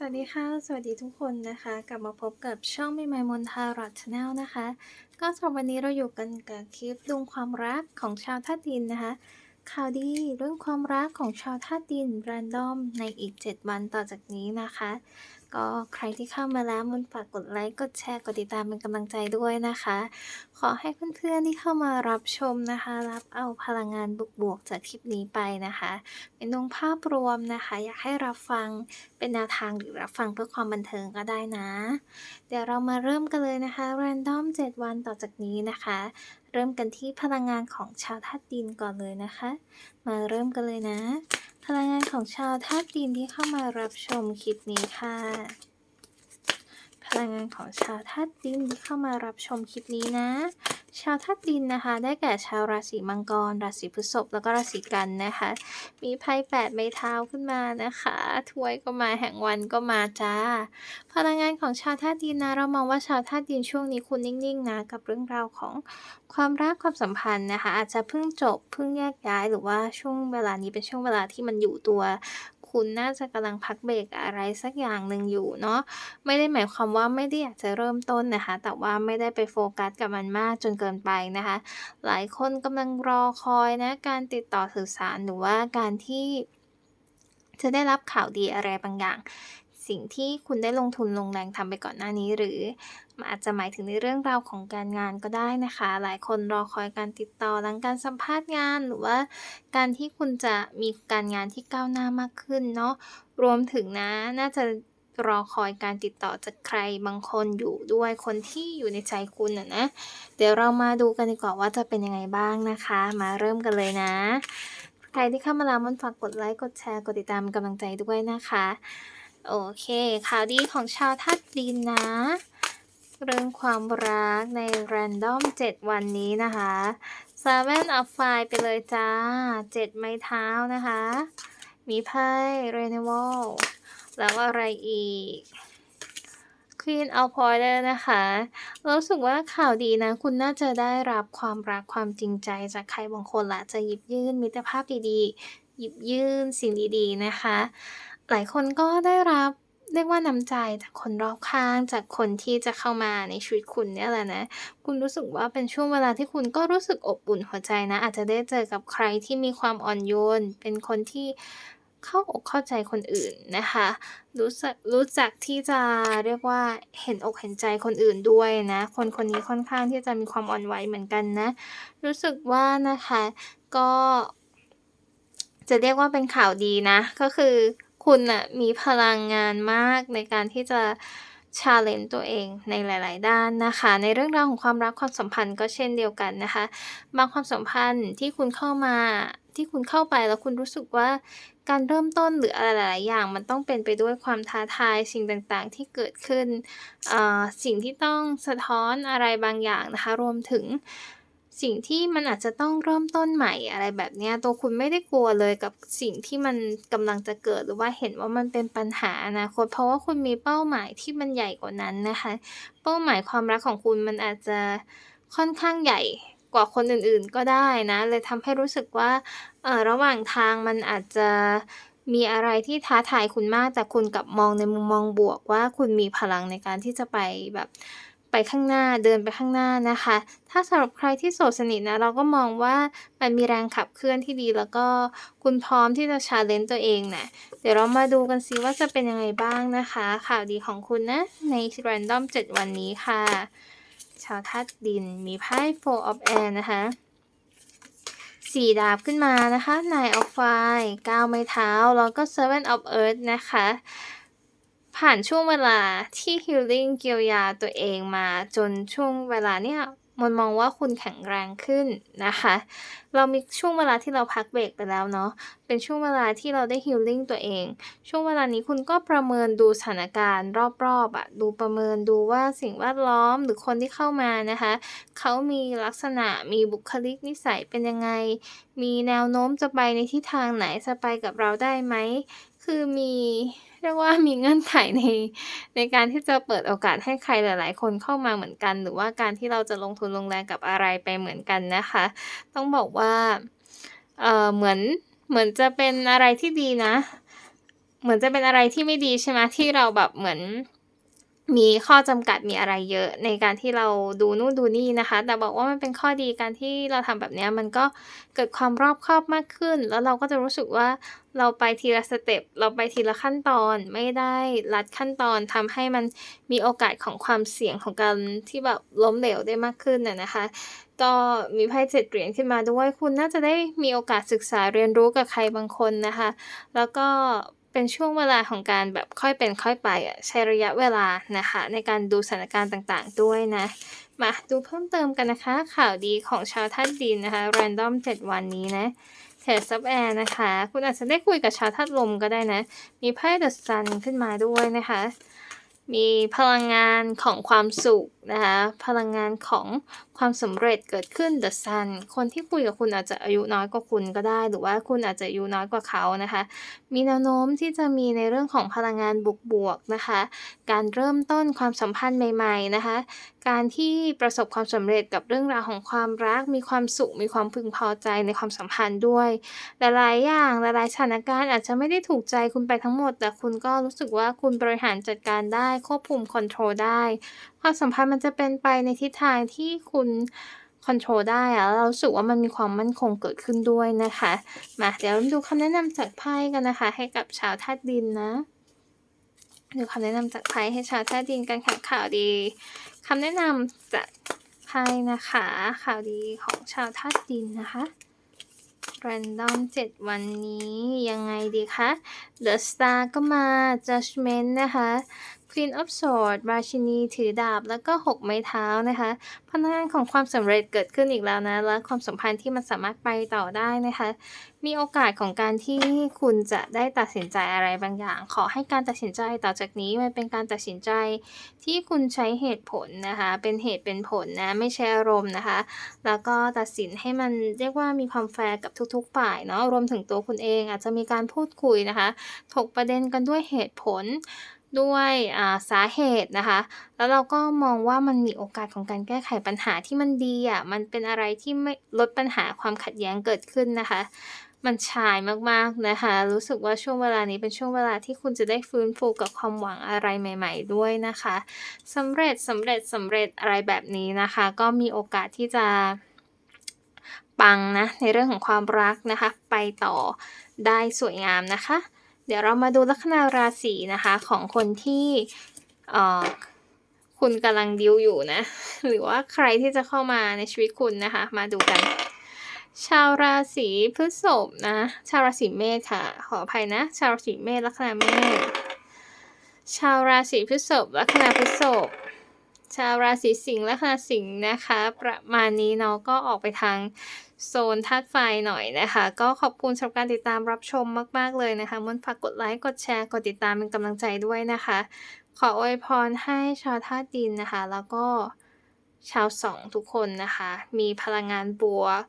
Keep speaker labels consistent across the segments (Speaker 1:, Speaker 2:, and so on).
Speaker 1: สวัสดีค่ะ สวัสดีทุกคนนะคะ กลับมาพบกับช่องใหม่ๆมนทารอดชาแนลนะคะ ก็สำหรับวันนี้เราอยู่กันกับคลิปดวงความรักของชาวธาตุดินนะคะ ข่าวดีเรื่องความรักของชาวธาตุดินแรนดอมในอีก 7 วันต่อจากนี้นะคะ ก็ใครที่เข้ามาแล้วมันฝากกดไลค์ กดแชร์ กดติดตามเป็นกำลังใจด้วยนะคะ ขอให้เพื่อนๆที่เข้ามารับชมนะคะ รับเอาพลังงานบวกๆจากคลิปนี้ไปนะคะ เป็นดวงภาพรวมนะคะ อยากให้รับฟังเป็นแนวทางหรือรับฟังเพื่อความบันเทิงก็ได้นะ เดี๋ยวเรามาเริ่มกันเลยนะคะแรนดอม7วันต่อจากนี้นะคะ เริ่มกันที่พลังงานของชาวธาตุดินก่อนเลยนะคะ มาเริ่มกันเลยนะ พลังงานของชาวธาตุดินที่เข้ามารับชมคลิปนี้ค่ะ พลังงานของชาวธาตุดินที่เข้ามารับชมคลิปนี้นะ ชาวธาตุดินนะคะ ได้แก่ชาวราศีมังกร ราศีพฤษภแล้วก็ราศีกันนะคะ มีไพ่แปดไม้เท้าขึ้นมานะคะถ้วยก็มาแห่งวันก็มาจ้า พลังงานของชาวธาตุดินนะ เรามองว่าชาวธาตุดินช่วงนี้คุณนิ่งๆนะกับเรื่องราวของความรักความสัมพันธ์นะคะ อาจจะเพิ่งจบเพิ่งแยกย้ายหรือว่าช่วงเวลานี้เป็นช่วงเวลาที่มันอยู่ตัว คุณน่าจะกำลังพักเบรกอะไรสักอย่างหนึ่งอยู่เนาะไม่ได้หมายความว่าไม่ได้อยากจะเริ่มต้นนะคะ แต่ว่าไม่ได้ไปโฟกัสกับมันมากจนเกินไปนะคะ หลายคนกำลังรอคอยนะการติดต่อสื่อสารหรือว่าการที่จะได้รับข่าวดีอะไรบางอย่าง สิ่งที่คุณได้ลงทุนลงแรงทำไปก่อนหน้านี้ หรือมันอาจจะหมายถึงในเรื่องราวของการงานก็ได้นะคะ หลายคนรอคอยการติดต่อหลังการสัมภาษณ์งาน หรือว่าการที่คุณจะมีการงานที่ก้าวหน้ามากขึ้นเนาะรวมถึงนะน่าจะรอคอยการติดต่อจากใครบางคนอยู่ด้วยคนที่อยู่ในใจคุณนะนะ เดี๋ยวเรามาดูกันดีกว่าว่าจะเป็นยังไงบ้างนะคะ มาเริ่มกันเลยนะ ใครที่เข้ามาแล้วมันฝากกดไลค์กดแชร์กดติดตามกำลังใจด้วยนะคะ โอเค ข่าวดีของชาวธาตุดินนะ เรื่องความรักใน Random 7วันนี้นะคะ Seven of f i ไปเลยจ้า 7 ไม้เท้านะคะ มีไพ่ r e n e w a l แล้วอะไรอีก Queen of p o i d e r นะคะรู้สึกว่าข่าวดีนะ คุณน่าจะได้รับความรักความจริงใจจากใครบางคนละจะหยิบยื่นมิตรภาพดีๆ หยิบยื่นสิ่งดีๆนะคะ หลายคนก็ได้รับเรียกว่าน้ำใจจากคนรอบข้างจากคนที่จะเข้ามาในชีวิตคุณเนี่ยแหละนะ คุณรู้สึกว่าเป็นช่วงเวลาที่คุณก็รู้สึกอบอุ่นหัวใจนะ อาจจะได้เจอกับใครที่มีความอ่อนโยน เป็นคนที่เข้าอกเข้าใจคนอื่นนะคะ รู้สึกรู้จักที่จะเรียกว่าเห็นอกเห็นใจคนอื่นด้วยนะ คนคนนี้ค่อนข้างที่จะมีความอ่อนไหวเหมือนกันนะ รู้สึกว่านะคะก็ จะเรียกว่าเป็นข่าวดีนะ ก็คือ คุณน่ะมีพลังงานมากในการที่จะ challenge ตัวเองในหลาย ๆ ด้านนะคะ ในเรื่องราวของความรักความสัมพันธ์ก็เช่นเดียวกันนะคะ บางความสัมพันธ์ที่คุณเข้ามาที่คุณเข้าไปแล้วคุณรู้สึกว่าการเริ่มต้นหรืออะไรหลาย ๆ อย่าง มันต้องเป็นไปด้วยความท้าทายสิ่งต่าง ๆ ที่เกิดขึ้น สิ่งที่ต้องสะท้อนอะไรบางอย่างนะคะ รวมถึง สิ่งที่มันอาจจะต้องเริ่มต้นใหม่อะไรแบบเนี้ยตัวคุณไม่ได้กลัวเลยกับสิ่งที่มันกำลังจะเกิดหรือว่าเห็นว่ามันเป็นปัญหาอนาคต เพราะว่าคุณมีเป้าหมายที่มันใหญ่กว่านั้นนะคะ เป้าหมายความรักของคุณมันอาจจะค่อนข้างใหญ่กว่าคนอื่นๆก็ได้นะ เลยทำให้รู้สึกว่าเออระหว่างทางมันอาจจะมีอะไรที่ท้าทายคุณมากแต่คุณกลับมองในมุมมองบวกว่าคุณมีพลังในการที่จะไปแบบ ไปข้างหน้าเดินไปข้างหน้านะคะ ถ้าสำหรับใครที่โสดสนิทนะเราก็มองว่ามันมีแรงขับเคลื่อนที่ดี แล้วก็คุณพร้อมที่จะ challenge ตัวเองนะเดี๋ยวเรามาดูกันซิว่าจะเป็นยังไงบ้างนะคะ ข่าวดีของคุณนะ ใน Random 7 วันนี้ค่ะ ชาวธาตุดินมีไพ่ Four of Air นะคะสี่ดาบขึ้นมานะคะ Nine of Fire เก้าไม้เท้า แล้วก็ Seven of Earth นะคะ ผ่านช่วงเวลาที่ healing เยียวยาตัวเองมาจนช่วงเวลาเนี้ยมนมองว่าคุณแข็งแรงขึ้นนะคะ เรามีช่วงเวลาที่เราพักเบรกไปแล้วเนาะ เป็นช่วงเวลาที่เราได้ healing ตัวเอง ช่วงเวลานี้คุณก็ประเมินดูสถานการณ์รอบๆอะดูประเมินดูว่าสิ่งแวดล้อมหรือคนที่เข้ามานะคะ เขามีลักษณะ มีบุคลิกนิสัยเป็นยังไง มีแนวโน้มจะไปในทิศทางไหนจะไปกับเราได้ไหม คือมี เรียกว่ามีเงื่อนไขในในการที่จะเปิดโอกาสให้ใครหลาย ๆ คนเข้ามาเหมือนกัน หรือว่าการที่เราจะลงทุนลงแรงกับอะไรไปเหมือนกันนะคะ ต้องบอกว่าเออเหมือนเหมือนจะเป็นอะไรที่ดีนะ เหมือนจะเป็นอะไรที่ไม่ดีใช่ไหมที่เราแบบเหมือน มีข้อจำกัดมีอะไรเยอะในการที่เราดูนู่นดูนี่นะคะ แต่บอกว่ามันเป็นข้อดีการที่เราทำแบบนี้มันก็เกิดความรอบคอบมากขึ้น แล้วเราก็จะรู้สึกว่าเราไปทีละสเต็ปเราไปทีละขั้นตอนไม่ได้ลัดขั้นตอนทำให้มันมีโอกาสของความเสี่ยงของการที่แบบล้มเหลวได้มากขึ้นอะนะคะก็มีไพ่7เหรียญขึ้นมาด้วยคุณน่าจะได้มีโอกาสศึกษาเรียนรู้กับใครบางคนนะคะ แล้วก็ เป็นช่วงเวลาของการแบบค่อยเป็นค่อยไปอะใช้ระยะเวลานะคะ ในการดูสถานการณ์ต่างๆ ด้วยนะ มาดูเพิ่มเติมกันนะคะ ข่าวดีของชาวธาตุดินนะคะ Random 7 วันนี้นะเทสซับแอร์นะคะ คุณอาจจะได้คุยกับชาวธาตุลมก็ได้นะ มีไพ่เดอะซันขึ้นมาด้วยนะคะ มีพลังงานของความสุขนะคะ พลังงานของความสำเร็จเกิดขึ้น The Sun คนที่คุยกับคุณอาจจะอายุน้อยกว่าคุณก็ได้ หรือว่าคุณอาจจะอายุน้อยกว่าเขานะคะ มีแนวโน้มที่จะมีในเรื่องของพลังงานบวกๆนะคะ การเริ่มต้นความสัมพันธ์ใหม่ ๆนะคะ การที่ประสบความสำเร็จกับเรื่องราวของความรัก มีความสุข มีความพึงพอใจในความสัมพันธ์ด้วย หลายๆอย่างหลายๆสถานการณ์อาจจะไม่ได้ถูกใจคุณไปทั้งหมด แต่คุณก็รู้สึกว่าคุณบริหารจัดการได้ควบคุมคอนโทรลได้ ความสัมพันธ์มันจะเป็นไปในทิศทางที่คุณคอนโทรลได้แล้วเราสึกว่ามันมีความมั่นคงเกิดขึ้นด้วยนะคะ มาเดี๋ยวมาดูคำแนะนำจากไพ่กันนะคะ ให้กับชาวธาตุดินนะ ดูคำแนะนำจากไพ่ให้ชาวธาตุดินกันค่ะข่าวดีคำแนะนำจากไพ่นะคะ ข่าวดีของชาวธาตุดินนะคะ Random 7วันนี้ยังไงดีคะ The Star ก็มา Judgment นะคะ Queen of Swords ราชินีถือดาบ แล้วก็ 6 ไม้เท้านะคะพลังงานของความสำเร็จเกิดขึ้นอีกแล้วนะ และความสัมพันธ์ที่มันสามารถไปต่อได้นะคะ มีโอกาสของการที่คุณจะได้ตัดสินใจอะไรบางอย่าง ขอให้การตัดสินใจต่อจากนี้มันเป็นการตัดสินใจที่คุณใช้เหตุผลนะคะ เป็นเหตุเป็นผลนะ ไม่ใช่อารมณ์นะคะ แล้วก็ตัดสินให้มันเรียกว่ามีความแฟร์กับทุกๆฝ่ายเนาะ รวมถึงตัวคุณเองอาจจะมีการพูดคุยนะคะ ถกประเด็นกันด้วยเหตุผล ด้วยอ่าสาเหตุนะคะ แล้วเราก็มองว่ามันมีโอกาสของการแก้ไขปัญหาที่มันดีอะมันเป็นอะไรที่ไม่ลดปัญหาความขัดแย้งเกิดขึ้นนะคะ มันฉายมากๆนะคะ รู้สึกว่าช่วงเวลานี้เป็นช่วงเวลาที่คุณจะได้ฟื้นฟูกับความหวังอะไรใหม่ ๆ ด้วยนะคะสำเร็จสำเร็จสำเร็จอะไรแบบนี้นะคะ ก็มีโอกาสที่จะปังนะในเรื่องของความรักนะคะ ไปต่อได้สวยงามนะคะ เดี๋ยวเรามาดูลัคนาราศีนะคะของคนที่เอ่อคุณกำลังดิวอยู่นะ หรือว่าใครที่จะเข้ามาในชีวิตคุณนะคะ มาดูกัน ชาวราศีพฤษภนะ ชาวราศีเมษค่ะ ขออภัยนะ ชาวราศีเมษลัคนาเมษชาวราศีพฤษภลัคนาพฤษภ ชาวราศีสิงห์แลัคนาสิงห์นะคะ ประมาณนี้เนาะก็ออกไปทางโซนธาตุไฟหน่อยนะคะ ก็ขอบคุณสำหรับการติดตามรับชมมาก ๆ เลยนะคะม่วนฝากกดไลค์ กดแชร์ กดติดตามเป็นกำลังใจด้วยนะคะ ขออวยพรให้ชาวธาตุดินนะคะ แล้วก็ชาวสาร์ทุกคนนะคะ มีพลังงานบวก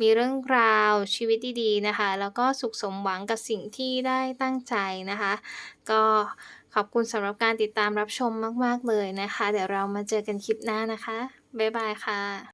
Speaker 1: มีเรื่องราวชีวิตดี ๆ นะคะ แล้วก็สุขสมหวังกับสิ่งที่ได้ตั้งใจนะคะ ก็ ขอบคุณสำหรับการติดตามรับชมมาก ๆ เลยนะคะ เดี๋ยวเรามาเจอกันคลิปหน้านะคะ บ๊ายบายค่ะ